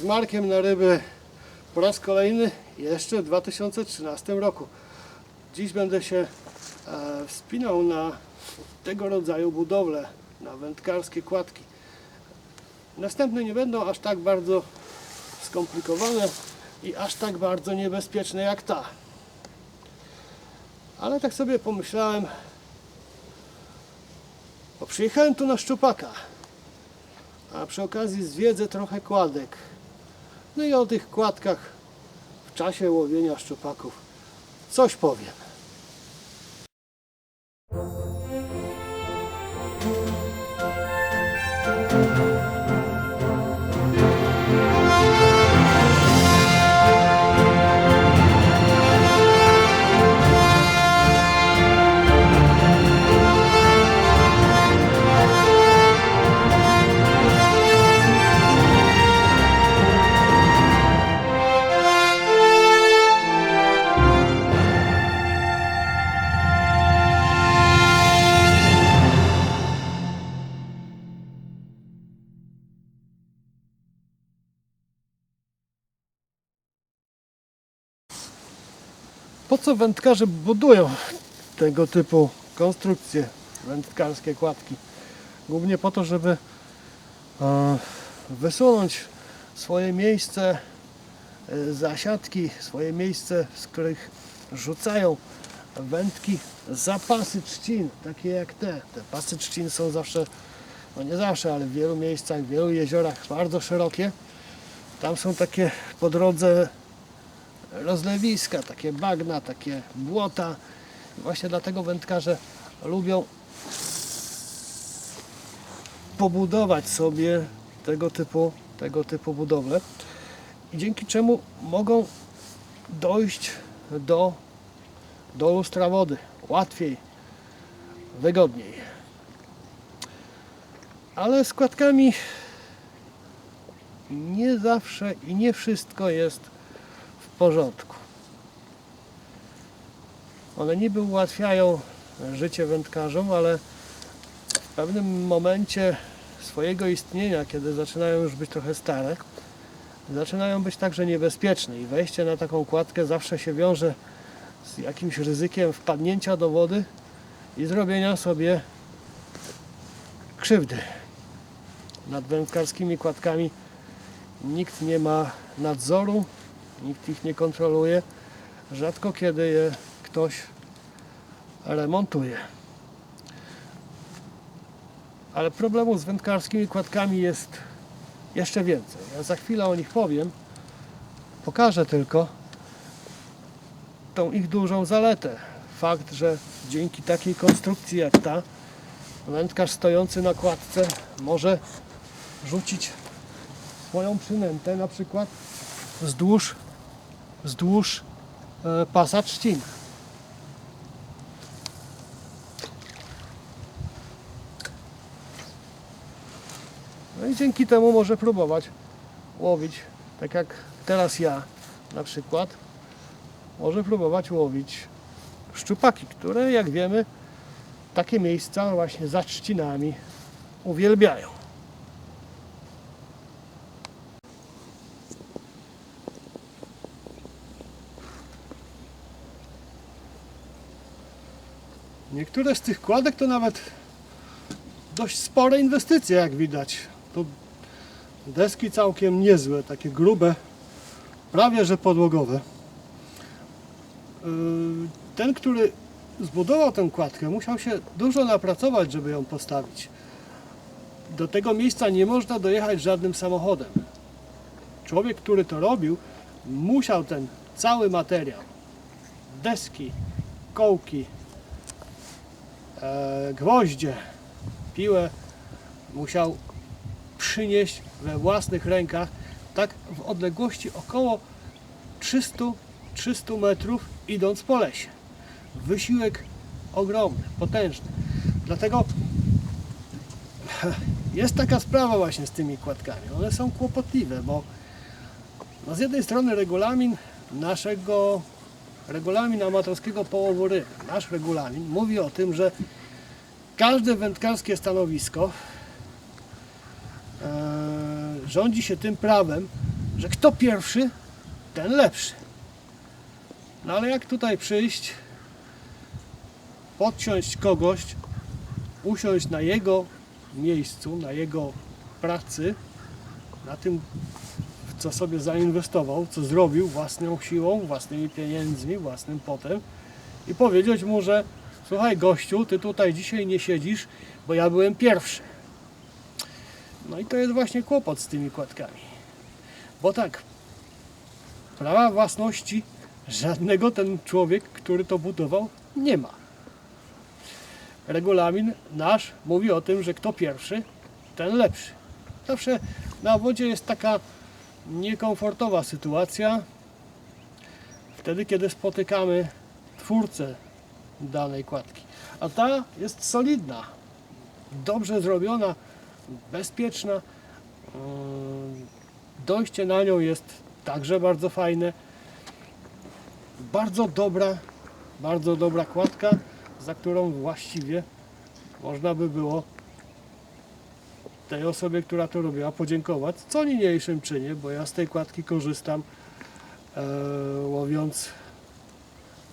z Markiem na ryby po raz kolejny jeszcze w 2013 roku. Dziś będę się e, wspinał na tego rodzaju budowle, na wędkarskie kładki. Następne nie będą aż tak bardzo skomplikowane i aż tak bardzo niebezpieczne jak ta. Ale tak sobie pomyślałem, bo przyjechałem tu na szczupaka, a przy okazji zwiedzę trochę kładek. No i o tych kładkach w czasie łowienia szczupaków coś powiem. Co wędkarze budują tego typu konstrukcje, wędkarskie kładki? Głównie po to, żeby e, wysunąć swoje miejsce e, zasiadki, swoje miejsce, z których rzucają wędki zapasy trzcin, takie jak te. Te pasy trzcin są zawsze, no nie zawsze, ale w wielu miejscach, w wielu jeziorach bardzo szerokie. Tam są takie po drodze rozlewiska, takie bagna, takie błota. Właśnie dlatego wędkarze lubią pobudować sobie tego typu, tego typu budowle i dzięki czemu mogą dojść do, do lustra wody łatwiej, wygodniej. Ale z kładkami nie zawsze i nie wszystko jest porządku. One niby ułatwiają życie wędkarzom, ale w pewnym momencie swojego istnienia, kiedy zaczynają już być trochę stare, zaczynają być także niebezpieczne i wejście na taką kładkę zawsze się wiąże z jakimś ryzykiem wpadnięcia do wody i zrobienia sobie krzywdy. Nad wędkarskimi kładkami nikt nie ma nadzoru, nikt ich nie kontroluje. Rzadko kiedy je ktoś remontuje. Ale problemu z wędkarskimi kładkami jest jeszcze więcej. Ja za chwilę o nich powiem. Pokażę tylko tą ich dużą zaletę. Fakt, że dzięki takiej konstrukcji jak ta, wędkarz stojący na kładce może rzucić swoją przynętę na przykład wzdłuż, wzdłuż e, pasa trzcin. No i dzięki temu może próbować łowić, tak jak teraz ja na przykład, może próbować łowić szczupaki, które jak wiemy takie miejsca właśnie za trzcinami uwielbiają. Niektóre z tych kładek to nawet dość spore inwestycje, jak widać. To deski całkiem niezłe, takie grube, prawie że podłogowe. Yy, Ten, który zbudował tę kładkę, musiał się dużo napracować, żeby ją postawić. Do tego miejsca nie można dojechać żadnym samochodem. Człowiek, który to robił, musiał ten cały materiał, deski, kołki, e, gwoździe, piłę musiał przynieść we własnych rękach, tak w odległości około 300, 300 metrów idąc po lesie. Wysiłek ogromny, potężny. Dlatego jest taka sprawa właśnie z tymi kładkami. One są kłopotliwe, bo no z jednej strony regulamin naszego regulamin amatorskiego połowu ryb, nasz regulamin mówi o tym, że każde wędkarskie stanowisko e, rządzi się tym prawem, że kto pierwszy, ten lepszy. No ale jak tutaj przyjść, podciąć kogoś, usiąść na jego miejscu, na jego pracy, na tym, co sobie zainwestował, co zrobił własną siłą, własnymi pieniędzmi, własnym potem i powiedzieć mu, że słuchaj gościu, ty tutaj dzisiaj nie siedzisz, bo ja byłem pierwszy. No i to jest właśnie kłopot z tymi kładkami. Bo tak, prawa własności żadnego ten człowiek, który to budował, nie ma. Regulamin nasz mówi o tym, że kto pierwszy, ten lepszy. Zawsze na wodzie jest taka niekomfortowa sytuacja, wtedy kiedy spotykamy twórcę danej kładki. A ta jest solidna, dobrze zrobiona, bezpieczna. Ym, Dojście na nią jest także bardzo fajne. Bardzo dobra, bardzo dobra kładka, za którą właściwie można by było tej osobie, która to robiła, podziękować, co niniejszym czynię, bo ja z tej kładki korzystam e, łowiąc,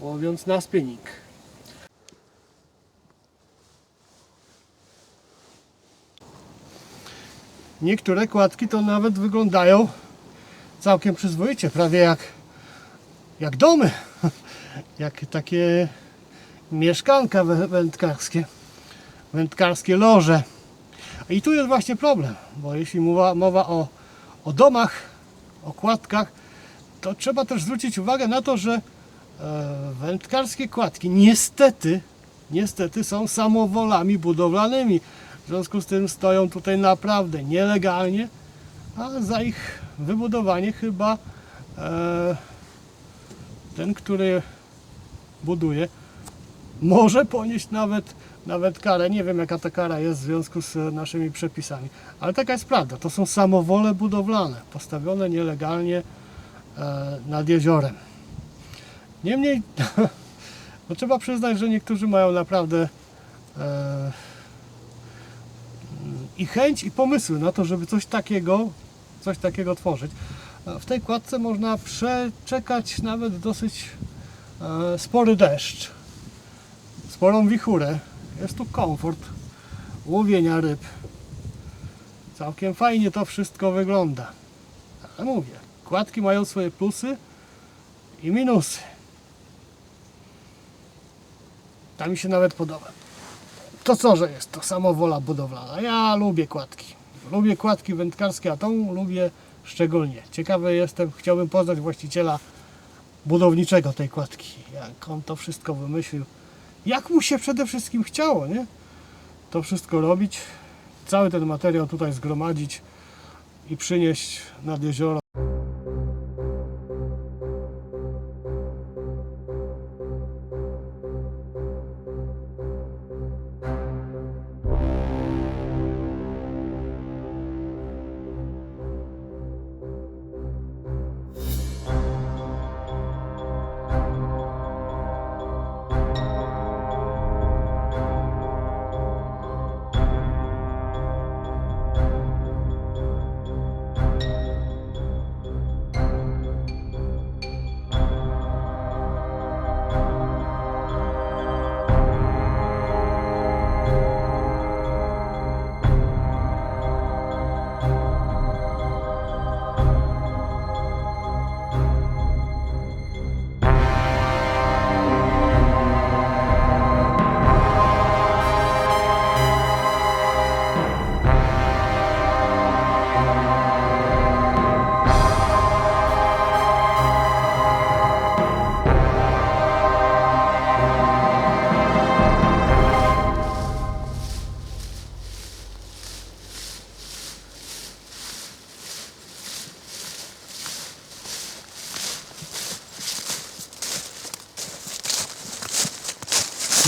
łowiąc na spinning. Niektóre kładki to nawet wyglądają całkiem przyzwoicie, prawie jak, jak domy, jak takie mieszkanka wę- wędkarskie, wędkarskie loże. I tu jest właśnie problem, bo jeśli mowa, mowa o, o domach, o kładkach, to trzeba też zwrócić uwagę na to, że e, wędkarskie kładki niestety, niestety są samowolami budowlanymi. W związku z tym stoją tutaj naprawdę nielegalnie, a za ich wybudowanie chyba e, ten, który buduje, może ponieść nawet, nawet karę. Nie wiem jaka ta kara jest w związku z e, naszymi przepisami, ale taka jest prawda. To są samowole budowlane, postawione nielegalnie e, nad jeziorem. Niemniej no, trzeba przyznać, że niektórzy mają naprawdę e, i chęć i pomysły na to, żeby coś takiego, coś takiego tworzyć. E, W tej kładce można przeczekać nawet dosyć e, spory deszcz, sporą wichurę. Jest tu komfort łowienia ryb. Całkiem fajnie to wszystko wygląda. Ale mówię, kładki mają swoje plusy i minusy. Ta mi się nawet podoba. To co, że jest to samowola budowlana. Ja lubię kładki. Lubię kładki wędkarskie, a tą lubię szczególnie. Ciekawy jestem, chciałbym poznać właściciela budowniczego tej kładki. Jak on to wszystko wymyślił. Jak mu się przede wszystkim chciało, nie? To wszystko robić. Cały ten materiał tutaj zgromadzić i przynieść nad jezioro.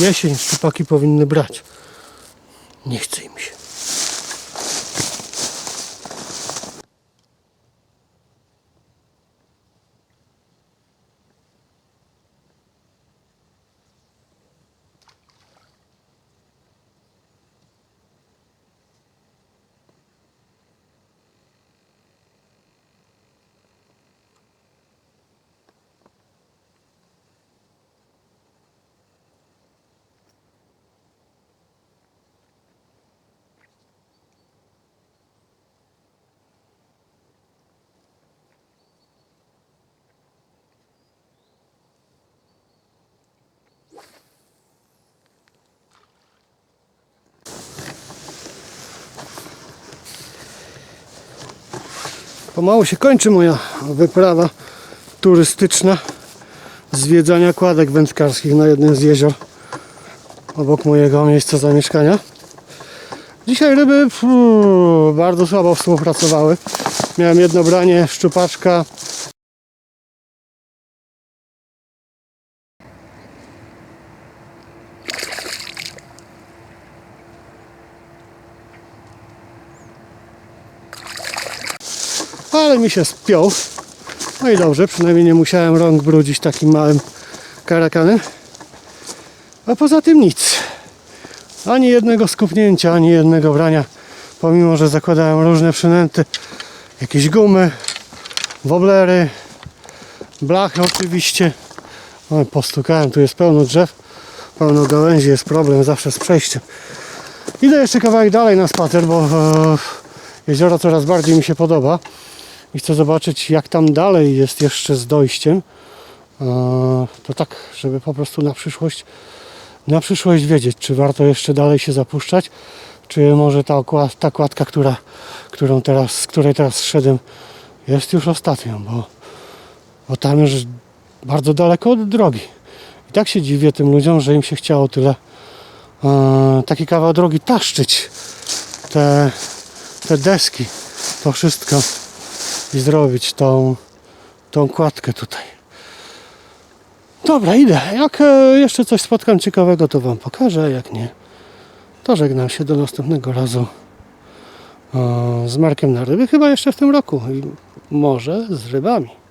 Jesień szczupaki powinny brać. Nie chce im Pomału się kończy moja wyprawa turystyczna zwiedzania kładek wędkarskich na jednym z jezior obok mojego miejsca zamieszkania. Dzisiaj ryby bardzo słabo współpracowały. Miałem jedno branie szczupaczka. Ale mi się spiął. No i dobrze, przynajmniej nie musiałem rąk brudzić takim małym karakanem. A poza tym nic. Ani jednego skupnięcia, ani jednego brania. Pomimo, że zakładałem różne przynęty, jakieś gumy, woblery, blachy oczywiście. O, postukałem, tu jest pełno drzew, pełno gałęzi, jest problem zawsze z przejściem. Idę jeszcze kawałek dalej na spacer, bo e, jezioro coraz bardziej mi się podoba i chcę zobaczyć jak tam dalej jest jeszcze z dojściem. E, to tak, żeby po prostu na przyszłość na przyszłość wiedzieć, czy warto jeszcze dalej się zapuszczać, czy może ta, okła- ta kładka, która, którą teraz, z której teraz szedłem, jest już ostatnią, bo, bo tam już bardzo daleko od drogi. I tak się dziwię tym ludziom, że im się chciało tyle e, taki kawał drogi taszczyć te, te deski, to wszystko i zrobić tą, tą kładkę tutaj. Dobra, idę. Jak e, jeszcze coś spotkam ciekawego, to Wam pokażę. Jak nie, to żegnam się do następnego razu z Markiem na ryby. Chyba jeszcze w tym roku. I może z rybami.